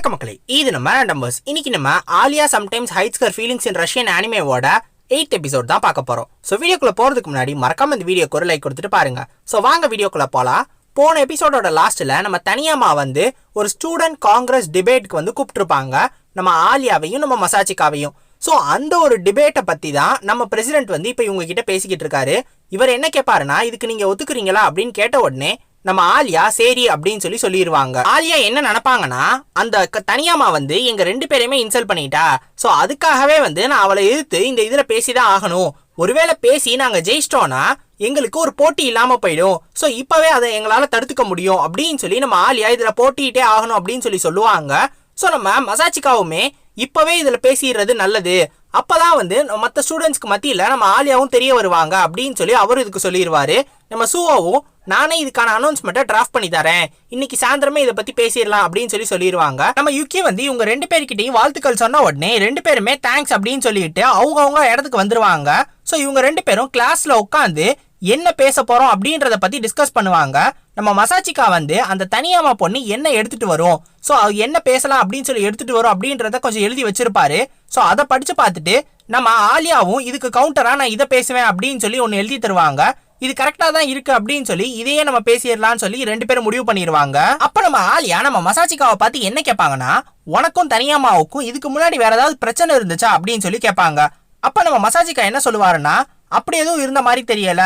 வணக்க மக்களே. இது நம்ம நம்பர்ஸ் இன்னைக்கு நம்ம Alya sometimes hides her feelings in Russian அனிமேவோட eight episode தான் பார்க்க போறோம். ஸோ வீடியோக்குள்ள போறதுக்கு முன்னாடி மறக்காம இந்த வீடியோக்கு ஒரு லைக் கொடுத்துட்டு பாருங்க. ஸோ வாங்க வீடியோக்குள்ள போலாம். போன எபிசோடோட லாஸ்ட்ல நம்ம தனியாமா வந்து ஒரு ஸ்டூடெண்ட் காங்கிரஸ் டிபேட்டுக்கு வந்து கூப்பிட்டுருப்பாங்க. நம்ம ஆலியாவையும் நம்ம மசாச்சிக்காவையும். ஸோ அந்த ஒரு டிபேட்டை பற்றி தான் நம்ம பிரசிடென்ட் வந்து இப்போ இவங்க கிட்ட பேசிக்கிட்டு இருக்காரு. இவர் என்ன கேட்பாருன்னா இதுக்கு நீங்க ஒத்துக்குறீங்களா? அப்படின்னு கேட்ட உடனே நம்ம ஆலியா சரி அப்படின்னு சொல்லி சொல்லிடுவாங்க ஆலியா என்ன நினைப்பாங்கன்னா அந்த க- தனியாமா வந்து எங்க ரெண்டு பேரையுமே இன்சல்ட் பண்ணிட்டா. ஸோ அதுக்காகவே வந்து நான் அவளை எதிர்த்து இந்த இதில் பேசிதான் ஆகணும். ஒருவேளை பேசி நாங்க ஜெயிச்சிட்டோம்னா எங்களுக்கு ஒரு போட்டி இல்லாம போயிடும். ஸோ இப்பவே அதை எங்களால தடுத்துக்க முடியும் அப்படின்னு சொல்லி நம்ம ஆலியா இதுல போட்டிட்டே ஆகணும் அப்படின்னு சொல்லி சொல்லுவாங்க. ஸோ நம்ம மசாச்சிக்காவுமே இப்பவே இதுல பேசிடுறது நல்லது. அப்பதான் வந்து மற்ற ஸ்டூடெண்ட்ஸ்க்கு மத்தியில் நம்ம ஆலியாவும் தெரிய வருவாங்க அப்படின்னு சொல்லி அவரும் இதுக்கு சொல்லிடுவார் நம்ம சூவாவும் நானே இதுக்கான அனௌன்ஸ்மெண்ட்டை டிராஃப்ட் பண்ணி தரேன். இன்னைக்கு சாயந்தரமே இதை பற்றி பேசிடலாம் அப்படின்னு சொல்லி சொல்லிடுவாங்க நம்ம யுக்கி வந்து இவங்க ரெண்டு பேர்கிட்டயும் வாழ்த்துக்கள் சொன்ன உடனே ரெண்டு பேருமே தேங்க்ஸ் அப்படின்னு சொல்லிட்டு அவங்க அவங்க இடத்துக்கு வந்துருவாங்க. ஸோ இவங்க ரெண்டு பேரும் கிளாஸில் உட்காந்து என்ன பேச போகிறோம் அப்படின்றத பற்றி டிஸ்கஸ் பண்ணுவாங்க. நம்ம மசாச்சிக்கா வந்து அந்த தனியாமா பொண்ணு என்ன எடுத்துகிட்டு வரும்? ஸோ என்ன பேசலாம் அப்படின்னு சொல்லி எடுத்துகிட்டு வரும் அப்படின்றத கொஞ்சம் எழுதி வச்சிருப்பாரு. ஸோ அதை படித்து பார்த்துட்டு நம்ம ஆலியாவும் இதுக்கு கவுண்டராக நான் இதை பேசுவேன் அப்படின்னு சொல்லி ஒன்று எழுதி தருவாங்க. இது கரெக்டாக தான் இருக்கு அப்படின்னு சொல்லி இதையே நம்ம பேசிடலாம்னு சொல்லி ரெண்டு பேரும் முடிவு பண்ணிடுவாங்க. அப்போ நம்ம ஆலியா நம்ம மசாச்சிக்காவை பார்த்து என்ன கேட்பாங்கன்னா உனக்கும் தனியாமாவுக்கும் இதுக்கு முன்னாடி வேற ஏதாவது பிரச்சனை இருந்துச்சா? அப்படின்னு சொல்லி கேட்பாங்க. அப்போ நம்ம மசாஜிக்கா என்ன சொல்லுவாருன்னா அப்படி எதுவும் இருந்த மாதிரி தெரியல.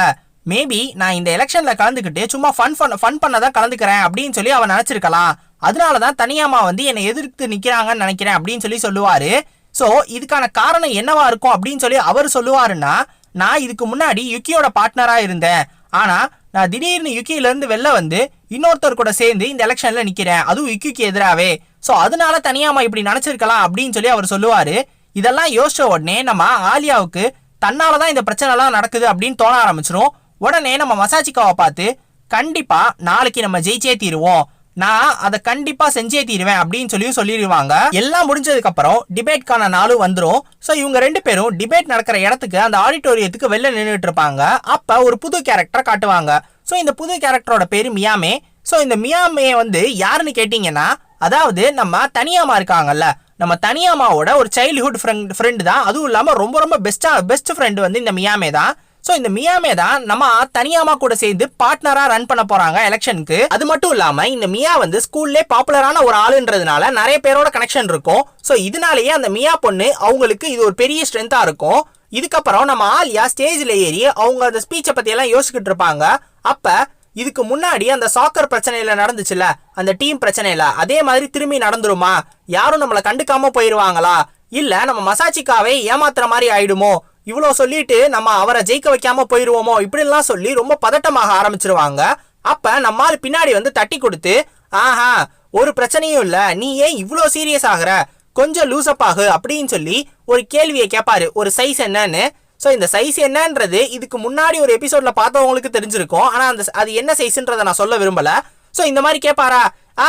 மேபி நான் இந்த எலெக்ஷனில் கலந்துக்கிட்டு சும்மா ஃபன் பண்ண ஃபன் பண்ண தான் கலந்துக்கிறேன் அப்படின்னு சொல்லி அவன் நினச்சிருக்கலாம். அதனால தான் தனியாமா வந்து என்னை எதிர்த்து நிற்கிறாங்கன்னு நினைக்கிறேன் அப்படின்னு சொல்லி சொல்லுவார். ஸோ இதுக்கான காரணம் என்னவா இருக்கும் அப்படின்னு சொல்லி அவர் சொல்லுவாருன்னா நான் இதுக்கு முன்னாடி யுக்கியோட பார்ட்னராக இருந்தேன். ஆனால் நான் திடீர்னு யுக்கியிலேருந்து வெளில வந்து இன்னொருத்தர் கூட சேர்ந்து இந்த எலெக்ஷனில் நிற்கிறேன் அதுவும் யுக்கிக்கு எதிராகவே ஸோ அதனால தனியாமா இப்படி நினச்சிருக்கலாம் அப்படின்னு சொல்லி அவர் சொல்லுவார். இதெல்லாம் யோசிச்ச உடனே நம்ம ஆலியாவுக்கு தன்னாலதான் இந்த பிரச்சனைலாம் நடக்குது அப்படின்னு தோண ஆரம்பிச்சிரும். உடனே நம்ம மசாச்சிக்காவை பார்த்து கண்டிப்பாக நாளைக்கு நம்ம ஜெயிச்சே தீருவோம். நான் அதை கண்டிப்பா செஞ்சே தீருவேன் அப்படின்னு சொல்லி சொல்லிடுவாங்க. எல்லாம் முடிஞ்சதுக்கு அப்புறம் டிபேட்கான நாளும் வந்துடும் ஸோ இவங்க ரெண்டு பேரும் டிபேட் நடக்கிற இடத்துக்கு அந்த ஆடிட்டோரியத்துக்கு வெளில நின்றுட்டு இருப்பாங்க அப்ப ஒரு புது கேரக்டரை காட்டுவாங்க. ஸோ இந்த புது கேரக்டரோட பேர் மியாமே. ஸோ இந்த மியாமே வந்து யாருன்னு கேட்டிங்கன்னா அதாவது நம்ம தனியாமா இருக்காங்கல்ல. நம்ம தனியாமாவோட ஒரு சைல்டுஹுட் ஃப்ரெண்ட் ஃப்ரெண்டு தான். அதுவும் இல்லாமல் ரொம்ப ரொம்ப பெஸ்ட்டாக பெஸ்ட் ஃப்ரெண்டு வந்து இந்த மியாமே தான். ஸோ இந்த மியாமே தான் நம்ம தனியாமா கூட சேர்ந்து பார்ட்னரா ரன் பண்ண போறாங்க எலெக்ஷனுக்கு அது மட்டும் இல்லாம இந்த மியா வந்து ஸ்கூல்லே பாப்புலரான ஒரு ஆளுன்றதுனால நிறைய பேரோட கனெக்ஷன் இருக்கும். ஸோ இதனாலேயே அந்த மியா பொண்ணு அவங்களுக்கு இது ஒரு பெரிய ஸ்ட்ரென்த்தா இருக்கும். இதுக்கப்புறம் நம்ம ஆலியா ஸ்டேஜில் ஏறி அவங்க அந்த ஸ்பீச்சை பற்றியெல்லாம் எல்லாம் யோசிச்சுக்கிட்டு இருப்பாங்க. அப்போ இதுக்கு முன்னாடி அந்த சாக்கர் பிரச்சனையில் நடந்துச்சுல அந்த டீம் பிரச்சனையில் அதே மாதிரி திரும்பி நடந்துருமா? யாரும் நம்மளை கண்டுக்காமல் போயிடுவாங்களா இல்லை நம்ம மசாச்சிக்காவே ஏமாத்துற மாதிரி ஆயிடுமோ? இவ்வளோ சொல்லிட்டு நம்ம அவரை ஜெயிக்க வைக்காம போயிடுவோமோ இப்படிலாம் சொல்லி ரொம்ப பதட்டமாக ஆரம்பிச்சிருவாங்க. அப்போ நம்மால் பின்னாடி வந்து தட்டி கொடுத்து ஆஹா ஒரு பிரச்சனையும் இல்லை. நீ ஏன் இவ்வளோ சீரியஸ் ஆகுற? கொஞ்சம் லூசப் ஆகு அப்படின்னு சொல்லி ஒரு கேள்வியை கேட்பாரு ஒரு சைஸ் என்னன்னு. ஸோ இந்த சைஸ் என்னன்றது இதுக்கு முன்னாடி ஒரு எபிசோடில் பார்த்தவங்களுக்கு தெரிஞ்சிருக்கும். ஆனால் அந்த அது என்ன சைஸ்ன்றதை நான் சொல்ல விரும்பலை. ஸோ இந்த மாதிரி கேட்பாரா ஆ,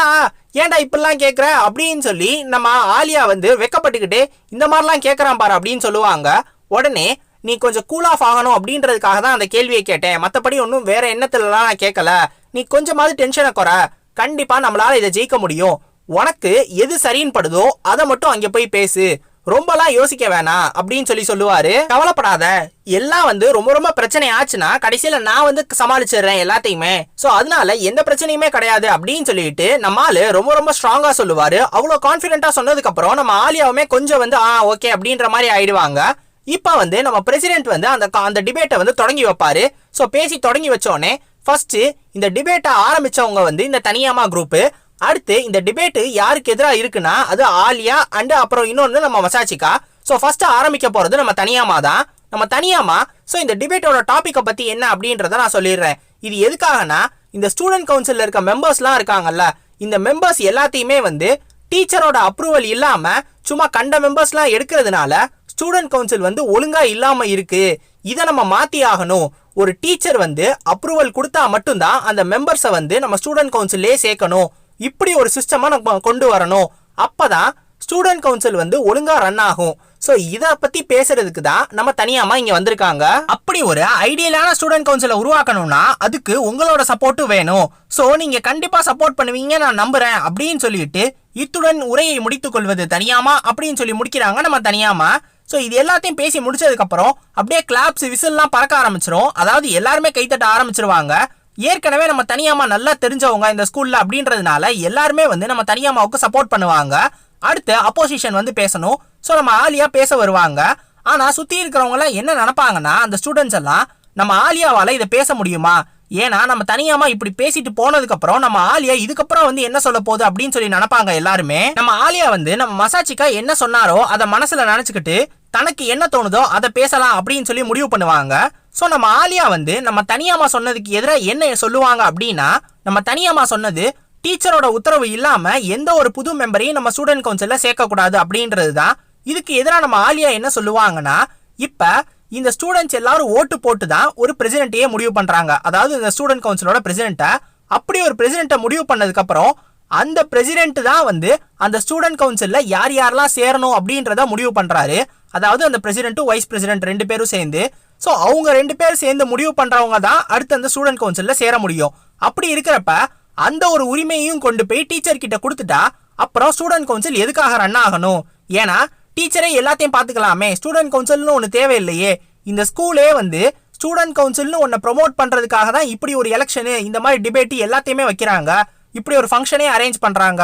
ஏன்டா இப்படிலாம் கேட்குற அப்படின்னு சொல்லி நம்ம ஆலியா வந்து வெக்கப்பட்டுக்கிட்டு இந்த மாதிரிலாம் கேட்குறான் பாரு அப்படின்னு சொல்லுவாங்க. உடனே நீ கொஞ்சம் கூல் ஆஃப் ஆகணும் அப்படின்றதுக்காக தான் அந்த கேள்வியை கேட்டேன். மற்றபடி ஒன்றும் வேற எண்ணத்துலலாம் நான் கேட்கல. நீ கொஞ்சமாவது டென்ஷனை குறை. கண்டிப்பாக நம்மளால் இதை ஜெயிக்க முடியும். உனக்கு எது சரின்னு படுதோ அதை மட்டும் அங்கே போய் பேசு. ரொம்பலாம் யோசிக்க வேணாம் அப்படின்னு சொல்லி சொல்லுவாரு. கவலைப்படாத. எல்லாம் வந்து ரொம்ப ரொம்ப பிரச்சனை ஆச்சுன்னா கடைசியில நான் வந்து சமாளிச்சிடுறேன் எல்லாத்தையுமே. ஸோ அதனால எந்த பிரச்சனையுமே கிடையாது அப்படின்னு சொல்லிட்டு நம்ம ஆளு ரொம்ப ரொம்ப ஸ்ட்ராங்கா சொல்லுவாரு. அவ்வளோ கான்பிடென்ட்டா சொன்னதுக்கு அப்புறம் நம்ம ஆலியாவுமே கொஞ்சம் வந்து ஆ ஓகே அப்படின்ற மாதிரி ஆயிடுவாங்க. இப்போ வந்து நம்ம பிரசிடென்ட் வந்து அந்த கா- அந்த டிபேட்டை வந்து தொடங்கி வைப்பாரு. ஸோ பேசி தொடங்கி வச்சோடனே ஃபர்ஸ்ட் இந்த டிபேட்டை ஆரம்பிச்சவங்க வந்து இந்த தனியாமா குரூப்பு அடுத்து இந்த டிபேட்டு யாருக்கு எதிராக இருக்குன்னா அது ஆலியா அண்ட் அப்புறம் இன்னொன்று நம்ம மசாச்சிக்கா ஸோ ஃபர்ஸ்ட் ஆரம்பிக்க போகிறது நம்ம தனியாமா தான். நம்ம தனியாமா ஸோ இந்த டிபேட்டோட டாப்பிக்கை பற்றி என்ன அப்படின்றத நான் சொல்லிடுறேன். இது எதுக்காகனா இந்த ஸ்டூடெண்ட் கவுன்சிலில் இருக்க மெம்பர்ஸ்லாம் இருக்காங்கல்ல இந்த மெம்பர்ஸ் எல்லாத்தையுமே வந்து டீச்சரோட அப்ரூவல் இல்லாமல் சும்மா கண்ட மெம்பர்ஸ்லாம் எடுக்கிறதுனால ஸ்டூடெண்ட் கவுன்சில் வந்து ஒழுங்காக இல்லாமல் இருக்குது இதை நம்ம மாற்றி ஆகணும். ஒரு டீச்சர் வந்து அப்ரூவல் கொடுத்தா மட்டும்தான் அந்த மெம்பர்ஸை வந்து நம்ம ஸ்டூடெண்ட் கவுன்சிலே சேர்க்கணும். இப்படி ஒரு சிஸ்டமாக நம்ம கொண்டு வரணும். அப்போ தான் ஸ்டூடெண்ட் கவுன்சில் வந்து ஒழுங்காக ரன் ஆகும். ஸோ இதை பற்றி பேசுறதுக்கு தான் நம்ம தனியாமல் இங்கே வந்திருக்காங்க. அப்படி ஒரு ஐடியலான ஸ்டூடெண்ட் கவுன்சிலை உருவாக்கணும்னா அதுக்கு உங்களோட சப்போர்ட்டும் வேணும். ஸோ நீங்கள் கண்டிப்பாக சப்போர்ட் பண்ணுவீங்க நான் நம்புகிறேன் அப்படின்னு சொல்லிட்டு இத்துடன் உரையை முடித்துக் கொள்வது தனியாமா அப்படின்னு சொல்லி முடிக்கிறாங்க நம்ம தனியாமா. ஸோ இது எல்லாத்தையும் பேசி முடிச்சதுக்கப்புறம் அப்படியே கிளாப்ஸ் விசில்லாம் பறக்க ஆரம்பிச்சிடும் அதாவது எல்லாருமே கைத்தட்ட ஆரம்பிச்சிருவாங்க. ஏற்கனவே நம்ம தனியாமா நல்லா தெரிஞ்சவங்க இந்த ஸ்கூலில் அப்படின்றதுனால எல்லாருமே வந்து நம்ம தனியாமாவுக்கு சப்போர்ட் பண்ணுவாங்க. அடுத்து அப்போசிஷன் வந்து பேசணும். ஸோ நம்ம ஆலியா பேச வருவாங்க. ஆனால் சுற்றி இருக்கிறவங்களாம் என்ன நினப்பாங்கன்னா அந்த ஸ்டூடெண்ட்ஸ் எல்லாம் நம்ம ஆலியாவால் இதை பேச முடியுமா? ஏன்னா நம்ம தனியாமா இப்படி பேசிட்டு போனதுக்கு அப்புறம் நம்ம ஆலியா இதுக்கப்புறம் வந்து என்ன சொல்ல போகுது அப்படின்னு சொல்லி நினைப்பாங்க எல்லாருமே. நம்ம ஆலியா வந்து நம்ம மசாச்சிக்கா என்ன சொன்னாரோ அதை மனசுல நினைச்சுக்கிட்டு தனக்கு என்ன தோணுதோ அதை பேசலாம் அப்படின்னு சொல்லி முடிவு பண்ணுவாங்க. ஸோ நம்ம ஆலியா வந்து நம்ம தனியாமா சொன்னதுக்கு எதிராக என்ன சொல்லுவாங்க அப்படின்னா நம்ம தனியாமா சொன்னது டீச்சரோட உத்தரவு இல்லாமல் எந்த ஒரு புது மெம்பரையும் நம்ம ஸ்டூடெண்ட் கவுன்சிலில் சேர்க்கக்கூடாது அப்படின்றது தான் இதுக்கு எதிராக நம்ம ஆலியா என்ன சொல்லுவாங்கன்னா இப்போ இந்த ஸ்டூடெண்ட்ஸ் எல்லாரும் ஓட்டு போட்டு தான் ஒரு பிரசிடென்ட்டையே முடிவு பண்றாங்க. அதாவது இந்த ஸ்டூடெண்ட் கவுன்சிலோட பிரசிடென்ட்டை அப்படி ஒரு பிரசிடென்ட்டை முடிவு பண்ணதுக்கப்புறம் அந்த பிரசிடென்ட் தான் வந்து அந்த ஸ்டூடெண்ட் கவுன்சிலில் யார் யாரெல்லாம் சேரணும் அப்படின்றத முடிவு பண்ணுறாரு அதாவது அந்த பிரசிடென்ட்டும் வைஸ் பிரசிடென்ட் ரெண்டு பேரும் சேர்ந்து. ஸோ அவங்க ரெண்டு பேரும் சேர்ந்து முடிவு பண்ணுறவங்க தான் அடுத்து அந்த ஸ்டூடெண்ட் கவுன்சிலில் சேர முடியும். அப்படி இருக்கிறப்ப அந்த ஒரு உரிமையையும் கொண்டு போய் டீச்சர் கிட்ட கொடுத்துட்டா அப்புறம் ஸ்டூடெண்ட் கவுன்சில் எதுக்காக ரன் ஆகணும்? ஏன்னா டீச்சரே எல்லாத்தையும் பார்த்துக்கலாமே. ஸ்டூடெண்ட் கவுன்சில்னு ஒன்று தேவையில்லையே. இந்த ஸ்கூலே வந்து ஸ்டூடெண்ட் கவுன்சில்னு ஒன்றை ப்ரொமோட் பண்ணுறதுக்காக தான் இப்படி ஒரு எலெக்ஷனு இந்த மாதிரி டிபேட்டு எல்லாத்தையுமே வைக்கிறாங்க. இப்படி ஒரு ஃபங்க்ஷனே அரேஞ்ச் பண்ணுறாங்க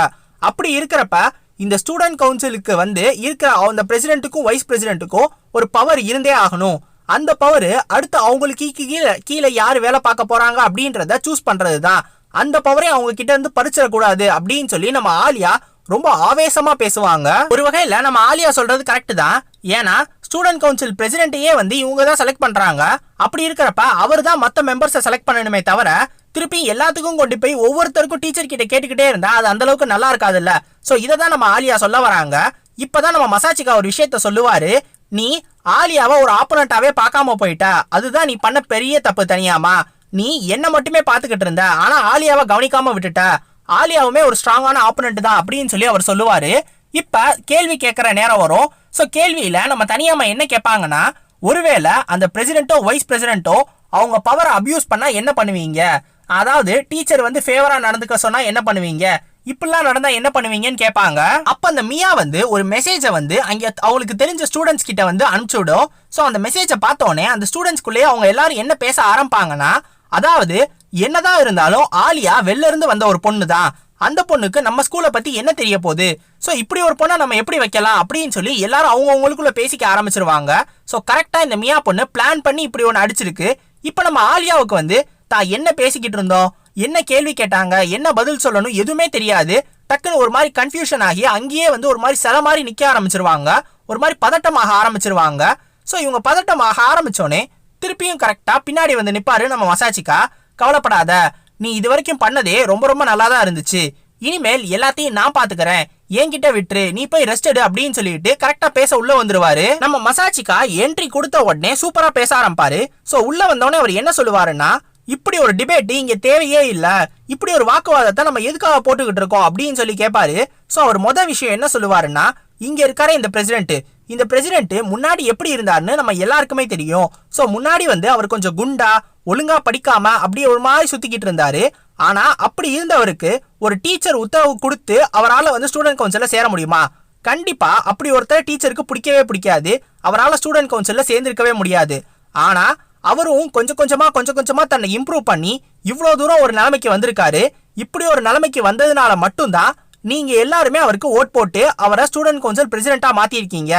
அப்படி இருக்கிறப்ப இந்த ஸ்டூடெண்ட் கவுன்சிலுக்கு வந்து இருக்கிற அந்த பிரசிடென்ட்டுக்கும் வைஸ் பிரசிடென்ட்டுக்கும் ஒரு பவர் இருந்தே ஆகணும். அந்த பவர் அடுத்து அவங்களுக்கு கீழே கீழே யார் வேலை பார்க்க போகிறாங்க அப்படின்றத சூஸ் பண்ணுறது தான் அந்த பவரை அவங்க கிட்ட இருந்து பறிச்சிடக்கூடாது அப்படின்னு சொல்லி நம்ம ஆலியா ரொம்ப ஆவேசமா பேசுவாங்க. ஒரு வகையில நம்ம ஆலியா சொல்றது கரெக்ட் தான். ஏன்னா ஸ்டூடெண்ட் கவுன்சில் பிரசிடென்ட்டையே வந்து இவங்க தான் செலக்ட் பண்றாங்க. அப்படி இருக்கிறப்ப அவர் தான் மற்ற மெம்பர்ஸை செலக்ட் பண்ணணுமே தவிர திருப்பி எல்லாத்துக்கும் கொண்டு போய் ஒவ்வொருத்தருக்கும் டீச்சர் கிட்ட கேட்டுக்கிட்டே இருந்தா அது அந்த அளவுக்கு நல்லா இருக்காதுல்ல. சோ இதை தான் நம்ம ஆலியா சொல்ல வராங்க. இப்பதான் நம்ம மசாச்சிக்கா ஒரு விஷயத்த சொல்லுவாரு. நீ ஆலியாவை ஒரு ஆப்பனண்டாவே பார்க்காம போயிட்ட. அதுதான் நீ பண்ண பெரிய தப்பு தனியாமா. நீ என்ன மட்டுமே பார்த்துக்கிட்டு இருந்த. ஆனா ஆலியாவை கவனிக்காம விட்டுட்ட. ஆலியாவுமே ஒரு ஸ்ட்ராங்கான ஆப்போனண்ட் தான் அப்படின்னு சொல்லி அவர் சொல்லுவார். இப்போ கேள்வி கேட்குற நேரம் வரும். ஸோ கேள்வியில் நம்ம தனியாம என்ன கேட்பாங்கன்னா ஒருவேளை அந்த பிரசிடென்ட்டோ வைஸ் பிரசிடென்ட்டோ அவங்க பவரை அப்யூஸ் பண்ணால் என்ன பண்ணுவீங்க? அதாவது டீச்சர் வந்து ஃபேவராக நடந்துக்க சொன்னால் என்ன பண்ணுவீங்க? இப்படிலாம் நடந்தால் என்ன பண்ணுவீங்கன்னு கேட்பாங்க. அப்போ அந்த மியா வந்து ஒரு மெசேஜை வந்து அங்கே அவங்களுக்கு தெரிஞ்ச ஸ்டூடெண்ட்ஸ் கிட்ட வந்து அனுப்பிச்சுடும். ஸோ அந்த மெசேஜை பார்த்தோன்னே அந்த ஸ்டூடெண்ட்ஸ்குள்ளேயே அவங்க எல்லாரும் என்ன பேச ஆரம்பிப்பாங்கன்னா அதாவது என்னதான் இருந்தாலும் ஆலியா வெளில இருந்து வந்த ஒரு பொண்ணு தான் அந்த பொண்ணுக்கு நம்ம ஸ்கூலை பற்றி என்ன தெரிய போகுது? ஸோ இப்படி ஒரு பொண்ணை நம்ம எப்படி வைக்கலாம் அப்படின்னு சொல்லி எல்லாரும் அவங்க அவங்களுக்குள்ள பேசிக்க ஆரம்பிச்சிருவாங்க. ஸோ கரெக்டாக இந்த மியா பொண்ணு பிளான் பண்ணி இப்படி ஒன்று அடிச்சிருக்கு. இப்போ நம்ம ஆலியாவுக்கு வந்து தான் என்ன பேசிக்கிட்டு இருந்தோம்? என்ன கேள்வி கேட்டாங்க? என்ன பதில் சொல்லணும்? எதுவுமே தெரியாது. டக்குன்னு ஒரு மாதிரி கன்ஃபியூஷன் ஆகி அங்கேயே வந்து ஒரு மாதிரி சில மாதிரி நிற்க ஆரம்பிச்சிருவாங்க. ஒரு மாதிரி பதட்டமாக ஆரம்பிச்சிருவாங்க. ஸோ இவங்க பதட்டமாக ஆரம்பித்தோடனே திருப்பியும் கரெக்டாக பின்னாடி வந்து நிற்பாரு நம்ம மசாச்சிக்கா கவலைப்படாத. நீ இது வரைக்கும் பண்ணதே ரொம்ப ரொம்ப நல்லா தான் இருந்துச்சு. இனிமேல் எல்லாத்தையும் நான் பாத்துக்கிறேன். என்கிட்ட விட்டுரு. நீ போய் ரெஸ்ட் எடு அப்படின்னு சொல்லிட்டு கரெக்டா பேச உள்ள வந்துருவாரு. நம்ம மசாச்சிக்கா என்ட்ரி கொடுத்த உடனே சூப்பரா பேச ஆரம்பிப்பாரு. சோ உள்ள வந்தோடனே அவர் என்ன சொல்லுவாருன்னா இப்படி ஒரு டிபேட் இங்க தேவையே இல்ல. இப்படி ஒரு வாக்குவாதத்தை நம்ம எதுக்காக போட்டுக்கிட்டு இருக்கோம்? அப்படின்னு சொல்லி கேட்பாரு சோ அவர் மொதல் விஷயம் என்ன சொல்லுவாருன்னா இங்க இருக்காரு இந்த பிரசிடென்ட் இந்த பிரசிடென்ட் முன்னாடி எப்படி இருந்தாருன்னு நம்ம எல்லாருக்குமே தெரியும். ஸோ முன்னாடி வந்து அவர் கொஞ்சம் குண்டா ஒழுங்கா படிக்காம அப்படியே ஒரு மாதிரி சுத்திக்கிட்டு இருந்தாரு. ஆனா அப்படி இருந்தவருக்கு ஒரு டீச்சர் உத்தரவு கொடுத்து அவரால் வந்து ஸ்டூடெண்ட் கவுன்சில சேர முடியுமா? கண்டிப்பா அப்படி ஒருத்தர் டீச்சருக்கு பிடிக்கவே பிடிக்காது. அவரால் ஸ்டூடெண்ட் கவுன்சில்ல சேர்ந்திருக்கவே முடியாது. ஆனா அவரும் கொஞ்சம் கொஞ்சமா கொஞ்சம் கொஞ்சமா தன்னை இம்ப்ரூவ் பண்ணி இவ்வளோ தூரம் ஒரு நிலைமைக்கு வந்திருக்காரு. இப்படி ஒரு நிலைமைக்கு வந்ததுனால மட்டும்தான் நீங்க எல்லாருமே அவருக்கு ஓட் போட்டு அவரை ஸ்டூடெண்ட் கவுன்சில் பிரசிடென்ட்டா மாத்திருக்கீங்க.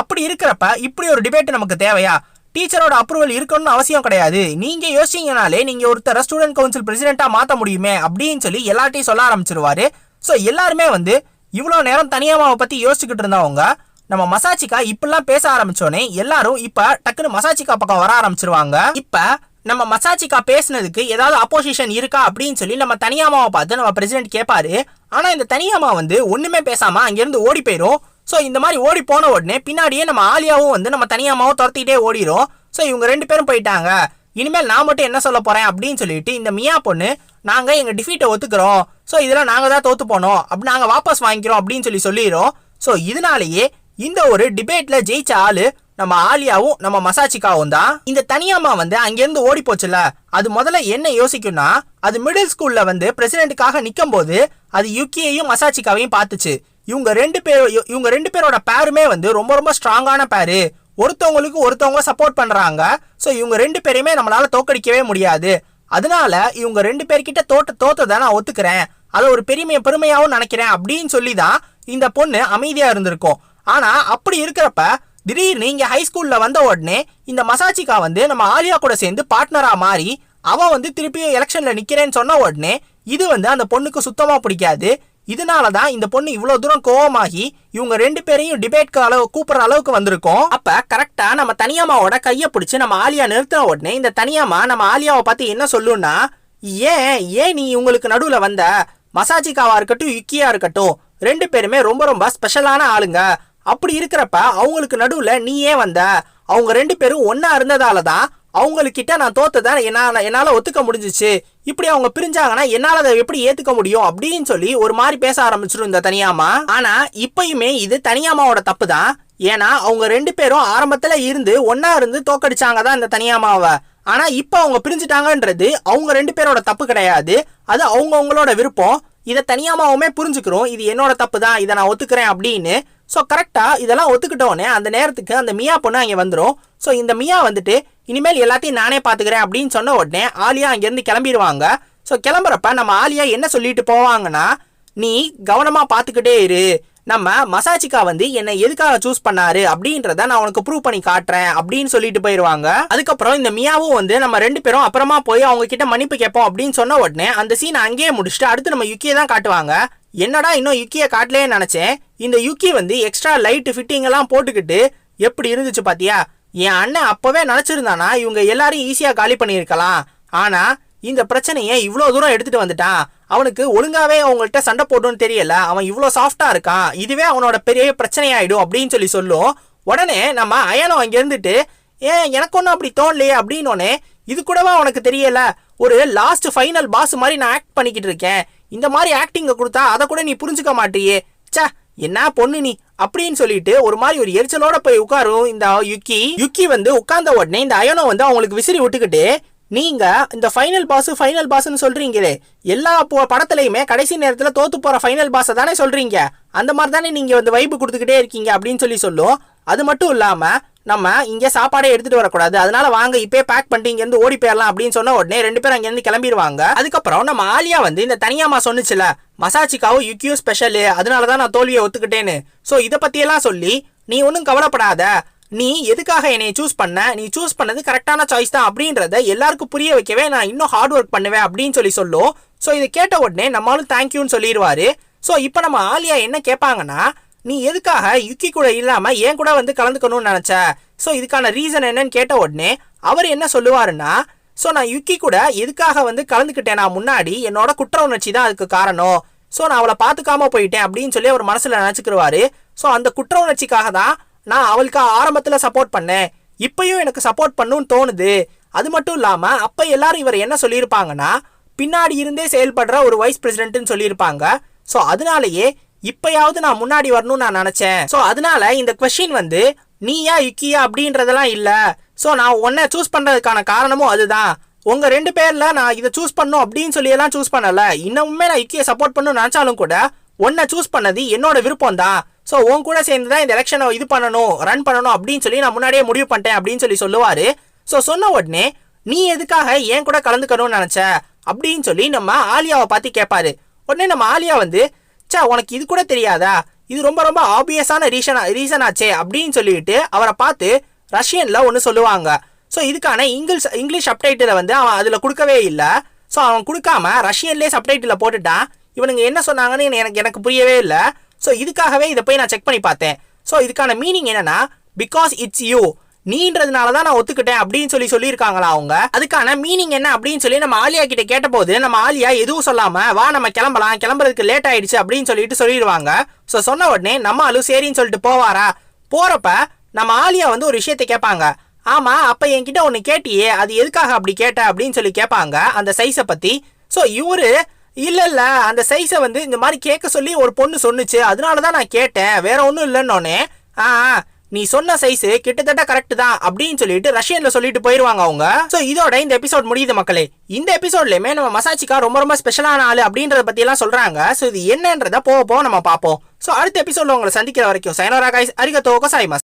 அப்படி இருக்கிறப்ப இப்படி ஒரு டிபேட் நமக்கு தேவையா? டீச்சரோட அப்ரூவல் இருக்கணும்னு அவசியம் கிடையாது. நீங்க யோசிச்சீங்கனாலே நீங்க ஒருத்தர ஸ்டூடெண்ட் கவுன்சில் பிரசிடென்ட்டா மாற்ற முடியுமே அப்படின்னு சொல்லி எல்லார்ட்டையும் சொல்ல ஆரம்பிச்சிருவாரு. ஸோ எல்லாருமே வந்து இவ்வளோ நேரம் தனியாமாவை பற்றி யோசிச்சுக்கிட்டு இருந்தவங்க நம்ம மசாச்சிக்கா இப்படிலாம் பேச ஆரம்பிச்சோன்னே எல்லாரும் இப்போ டக்குன்னு மசாச்சிக்கா பக்கம் வர ஆரம்பிச்சிருவாங்க. இப்போ நம்ம மசாச்சிக்கா பேசுனதுக்கு ஏதாவது அப்போசிஷன் இருக்கா அப்படின்னு சொல்லி நம்ம தனியாமாவை பார்த்து நம்ம பிரசிடென்ட் கேட்பாரு ஆனா இந்த தனியாமா வந்து ஒண்ணுமே பேசாம அங்கிருந்து ஓடி போயிடும் ஸோ இந்த மாதிரி ஓடி போன உடனே பின்னாடியே நம்ம ஆலியாவும் வந்து நம்ம தனியாமாவும் துரத்திட்டே ஓடிரும். ஸோ இவங்க ரெண்டு பேரும் போயிட்டாங்க. இனிமேல் நான் மட்டும் என்ன சொல்ல போறேன் அப்படின்னு சொல்லிட்டு இந்த மியா பொண்ணு நாங்க எங்க டிஃபீட்டை ஒத்துக்கிறோம். ஸோ இதெல்லாம் நாங்க தான் தோத்து போனோம். அப்படி நாங்க வாபஸ் வாங்கிக்கிறோம் அப்படின்னு சொல்லி சொல்லிடுறோம் ஸோ இதனாலேயே இந்த ஒரு டிபேட்ல ஜெயிச்ச ஆளு நம்ம ஆலியாவும் நம்ம மசாச்சிக்காவும் தான். இந்த தனியாமா வந்து அங்கேருந்து ஓடி போச்சுல அது முதல்ல என்ன யோசிக்கும்னா அது மிடில் ஸ்கூல்ல வந்து பிரசிடென்ட்டுக்காக நிற்கும் போது அது யுக்கியையும் மசாச்சிக்காவையும் பார்த்துச்சு. இவங்க ரெண்டு பேர் இவங்க ரெண்டு பேரோட பேருமே வந்து ரொம்ப ரொம்ப ஸ்ட்ராங்கான பேரு. ஒருத்தவங்களுக்கு ஒருத்தவங்க சப்போர்ட் பண்றாங்க. ஸோ இவங்க ரெண்டு பேரையுமே நம்மளால தோக்கடிக்கவே முடியாது. அதனால இவங்க ரெண்டு பேர்கிட்ட தோட்ட தோத்ததை நான் ஒத்துக்கிறேன். அதை ஒரு பெருமையை பெருமையாகவும் நினைக்கிறேன் அப்படின்னு சொல்லி தான் இந்த பொண்ணு அமைதியாக இருந்திருக்கும். ஆனால் அப்படி இருக்கிறப்ப திடீர்னு இங்கே ஹை வந்த உடனே இந்த மசாச்சிக்கா வந்து நம்ம ஆலியா கூட சேர்ந்து பார்ட்னராக மாறி அவன் வந்து திருப்பியும் எலெக்ஷனில் நிற்கிறேன்னு சொன்ன உடனே இது வந்து அந்த பொண்ணுக்கு சுத்தமாக பிடிக்காது. இதனால தான் இந்த பொண்ணு இவ்வளோ தூரம் கோவமாகி இவங்க ரெண்டு பேரையும் டிபேட்க்கு அளவு கூப்பிட்ற அளவுக்கு வந்திருக்கோம். அப்போ கரெக்டாக நம்ம தனியாமாவோட கையை பிடிச்சி நம்ம ஆலியா நிறுத்தின உடனே இந்த தனியாமா நம்ம ஆலியாவை பார்த்து என்ன சொல்லுன்னா ஏன் ஏன் நீ உங்களுக்கு நடுவில் வந்த? மசாஜிக்காவாக இருக்கட்டும் யுக்கியாக இருக்கட்டும் ரெண்டு பேருமே ரொம்ப ரொம்ப ஸ்பெஷலான ஆளுங்க. அப்படி இருக்கிறப்ப அவங்களுக்கு நடுவில் நீ ஏன் வந்த? அவங்க ரெண்டு பேரும் ஒன்றா இருந்ததால தான் அவங்கக்கிட்ட நான் தோத்ததை என்னால் என்னால் ஒத்துக்க முடிஞ்சிச்சு. இப்படி அவங்க பிரிஞ்சாங்கன்னா என்னால் அதை எப்படி ஏற்றுக்க முடியும் அப்படின்னு சொல்லி ஒரு மாதிரி பேச ஆரம்பிச்சிடும் இந்த தனியாமா ஆனால் இப்பயுமே இது தனியாமாவோட தப்பு தான் ஏன்னா அவங்க ரெண்டு பேரும் ஆரம்பத்தில் இருந்து ஒன்றா இருந்து தோக்கடிச்சாங்க தான் இந்த தனியாமாவை ஆனால் இப்போ அவங்க பிரிஞ்சுட்டாங்கன்றது அவங்க ரெண்டு பேரோட தப்பு கிடையாது. அது அவங்கவுங்களோட விருப்பம். இதை தனியாமாவுமே புரிஞ்சுக்கிறோம். இது என்னோட தப்பு தான் இதை நான் ஒத்துக்கிறேன் அப்படின்னு. ஸோ கரெக்டாக இதெல்லாம் ஒத்துக்கிட்டோன்னே அந்த நேரத்துக்கு அந்த மியா பொண்ணு அங்கே வந்துடும் ஸோ இந்த மியா வந்துட்டு இனிமேல் எல்லாத்தையும் நானே பார்த்துக்கிறேன் அப்படின்னு சொன்ன உடனே ஆலியா அங்கேருந்து கிளம்பிடுவாங்க. ஸோ கிளம்புறப்ப நம்ம ஆலியா என்ன சொல்லிட்டு போவாங்கன்னா நீ கவனமாக பார்த்துக்கிட்டே இரு. நம்ம மசாச்சிகா வந்து என்னை எதுக்காக சூஸ் பண்ணாரு அப்படின்றத நான் உனக்கு ப்ரூவ் பண்ணி காட்டுறேன் அப்படின்னு சொல்லிட்டு போயிடுவாங்க அதுக்கப்புறம் இந்த மியாவும் வந்து நம்ம ரெண்டு பேரும் அப்புறமா போய் அவங்க கிட்ட மன்னிப்பு கேட்போம் அப்படின்னு சொன்ன உடனே அந்த சீனை அங்கேயே முடிச்சுட்டு அடுத்து நம்ம யுக்கியை தான் காட்டுவாங்க. என்னடா இன்னும் யுக்கியை காட்டலையே நினைச்சேன். இந்த யுக்கி வந்து எக்ஸ்ட்ரா லைட் ஃபிட்டிங் எல்லாம் போட்டுக்கிட்டு எப்படி இருந்துச்சு பாத்தியா? என் அண்ணன் அப்பவே நினைச்சிருந்தானா இவங்க எல்லாரும் ஈஸியா காலி பண்ணியிருக்கலாம். ஆனா இந்த பிரச்சனையை இவ்வளோ தூரம் எடுத்துகிட்டு வந்துட்டான் அவனுக்கு ஒழுங்காவே அவங்கள்ட்ட சண்டை போடணும்னு தெரியல. அவன் இவ்வளோ சாஃப்டாக இருக்கான். இதுவே அவனோட பெரிய பிரச்சனையாயிடும் அப்படின்னு சொல்லி சொல்லும். உடனே நம்ம அயனம் அங்கே இருந்துட்டு ஏன் எனக்கு ஒன்றும் அப்படி தோணலையே அப்படின்னோடனே இது கூடவா உனக்கு தெரியல? ஒரு லாஸ்ட் ஃபைனல் பாஸ் மாதிரி நான் ஆக்ட் பண்ணிக்கிட்டு இருக்கேன். இந்த மாதிரி ஆக்டிங்கை கொடுத்தா அதை கூட நீ புரிஞ்சுக்க மாட்டியே. ச்சே என்ன பொண்ணு நீ? அப்படின்னு சொல்லிட்டு ஒரு மாதிரி ஒரு எரிச்சலோட போய் உட்காரும் இந்த யுக்கி. யுக்கி வந்து உட்கார்ந்த உடனே இந்த அயனோ வந்து அவங்களுக்கு விசிறி விட்டுக்கிட்டு நீங்க இந்த ஃபைனல் பாஸ் ஃபைனல் பாஸ்னு சொல்றீங்களே. எல்லா படத்துலையுமே கடைசி நேரத்தில் தோத்து போற ஃபைனல் பாஸை தானே சொல்றீங்க. அந்த மாதிரி தானே நீங்க வந்து வைப்பு கொடுத்துக்கிட்டே இருக்கீங்க அப்படின்னு சொல்லி சொல்லும். அது மட்டும் இல்லாம நம்ம இங்கே சாப்பாடே எடுத்துட்டு வரக்கூடாது. அதனால வாங்க இப்பே பேக் பண்ணிட்டு இங்கேருந்து ஓடி போயிடலாம் அப்படின்னு சொன்ன உடனே ரெண்டு பேரும் அங்கேருந்து கிளம்பிடுவாங்க. அதுக்கப்புறம் நம்ம ஆலியா வந்து இந்த தனியாமா சொன்னிச்சுல மசாச்சிக்காவும் யுக்கியும் ஸ்பெஷலு அதனால தான் நான் தோல்வியை ஒத்துக்கிட்டேன்னு. ஸோ இதை பற்றியெல்லாம் சொல்லி நீ ஒன்றும் கவலைப்படாத. நீ எதுக்காக என்னை சூஸ் பண்ண? நீ சூஸ் பண்ணது கரெக்டான சாய்ஸ் தான் அப்படின்றத எல்லாருக்கும் புரிய வைக்கவே நான் இன்னும் ஹார்ட் ஒர்க் பண்ணுவேன் அப்படின்னு சொல்லி சொல்லும் ஸோ இதை கேட்ட உடனே நம்மளும் தேங்க்யூன்னு சொல்லிடுவாரு. ஸோ இப்போ நம்ம ஆலியா என்ன கேட்பாங்கன்னா நீ எதுக்காக யுக்கி கூட இல்லாமல் ஏன் கூட வந்து கலந்துக்கணும்னு நினச்ச? ஸோ இதுக்கான ரீசன் என்னன்னு கேட்ட உடனே அவர் என்ன சொல்லுவாருன்னா ஸோ நான் யுக்கி கூட எதுக்காக வந்து கலந்துக்கிட்டேன் நான் முன்னாடி? என்னோட குற்ற உணர்ச்சி தான் அதுக்கு காரணம். ஸோ நான் அவளை பார்த்துக்காம போயிட்டேன் அப்படின்னு சொல்லி அவர் மனசில் நினைச்சுக்கிருவாரு. ஸோ அந்த குற்ற உணர்ச்சிக்காக தான் நான் அவளுக்கு ஆரம்பத்தில் சப்போர்ட் பண்ணேன். இப்பயும் எனக்கு சப்போர்ட் பண்ணுன்னு தோணுது. அது மட்டும் இல்லாமல் அப்போ எல்லாரும் இவர் என்ன சொல்லியிருப்பாங்கன்னா பின்னாடி இருந்தே செயல்படுற ஒரு வைஸ் பிரசிடென்ட்னு சொல்லியிருப்பாங்க. ஸோ அதனாலேயே இப்பயாவது நான் முன்னாடி வரணும்னு நான் நினச்சேன். ஸோ அதனால இந்த கொஷின் வந்து நீயா யுக்கியா அப்படின்றதெல்லாம் இல்லை. ஸோ நான் உன்னை சூஸ் பண்ணுறதுக்கான காரணமும் அதுதான். உங்கள் ரெண்டு பேரில் நான் இதை சூஸ் பண்ணும் அப்படின்னு சொல்லியெல்லாம் சூஸ் பண்ணலை. இன்னமுமே நான் யுக்கியை சப்போர்ட் பண்ணணும்னு நினச்சாலும் கூட உன்னை சூஸ் பண்ணது என்னோட விருப்பம் தான் ஸோ உன் கூட சேர்ந்து தான் இந்த எலெக்ஷனை இது பண்ணணும் ரன் பண்ணணும் அப்படின்னு சொல்லி நான் முன்னாடியே முடிவு பண்ணிட்டேன் அப்படின்னு சொல்லி சொல்லுவார். ஸோ சொன்ன உடனே நீ எதுக்காக ஏன் கூட கலந்துக்கணும்னு நினச்ச? அப்படின்னு சொல்லி நம்ம ஆலியாவை பார்த்து கேட்பாரு உடனே நம்ம ஆலியா வந்து சா உனக்கு இது கூட தெரியாதா? இது ரொம்ப ரொம்ப ஆப்வியஸான ரீசன் ரீசன் ஆச்சே அப்படின்னு சொல்லிட்டு அவரை பார்த்து ரஷ்யனில் ஒன்று சொல்லுவாங்க. ஸோ இதுக்கான இங்கிலீஷ் இங்கிலீஷ் சப்டைட்டில் வந்து அவன் அதில் கொடுக்கவே இல்லை. ஸோ அவன் கொடுக்காம ரஷ்யன்லேயே சப்டைட்டில் போட்டுட்டான். இவனுங்க என்ன சொன்னாங்கன்னு எனக்கு எனக்கு புரியவே இல்லை. ஸோ இதுக்காகவே இதை போய் நான் செக் பண்ணி பார்த்தேன். ஸோ இதுக்கான மீனிங் என்னன்னா பிகாஸ் இட்ஸ் யூ நீன்றதுனால தான் நான் ஒத்துக்கிட்டேன் அப்படின்னு சொல்லி சொல்லியிருக்காங்களா அவங்க? அதுக்கான மீனிங் என்ன அப்படின்னு சொல்லி நம்ம ஆலியா கிட்ட கேட்டபோது நம்ம ஆலியா எதுவும் சொல்லாம வா நம்ம கிளம்பலாம். கிளம்புறதுக்கு லேட் ஆயிடுச்சு அப்படின்னு சொல்லிட்டு சொல்லிடுவாங்க. ஸோ சொன்ன உடனே நம்ம ஆளு சரின்னு சொல்லிட்டு போவாரா? போறப்ப நம்ம ஆலியா வந்து ஒரு விஷயத்தை கேட்பாங்க. ஆமா அப்ப என்கிட்ட ஒன்று கேட்டியே அது எதுக்காக அப்படி கேட்ட? அப்படின்னு சொல்லி கேட்பாங்க. அந்த சைஸை பத்தி. ஸோ இவரு இல்ல இல்ல. அந்த சைஸை வந்து இந்த மாதிரி கேட்க சொல்லி ஒரு பொண்ணு சொன்னுச்சு. அதனால தான் நான் கேட்டேன். வேற ஒன்றும் இல்லைன்னொன்னே ஆ ஆ, நீ சொன்ன சைஸ் கிட்டத்தட்ட கரெக்ட் தான் அப்படின்னு சொல்லிட்டு ரஷ்யன்ல சொல்லிட்டு போயிருவாங்க அவங்க. சோ இதோட இந்த எபிசோட் முடியுது மக்களே. இந்த எபிசோட்லயுமே நம்ம மசாச்சிக்கா ரொம்ப ரொம்ப ஸ்பெஷலான ஆளு அப்படின்றத பத்தி எல்லாம் சொல்றாங்க. சோ இது என்னன்றத போக போக நம்ம பார்ப்போம். சோ அடுத்த எபிசோட்ல உங்களை சந்திக்கிற வரைக்கும் சைனோரா கைஸ் அரிகத்தோ கோசாய்மஸ்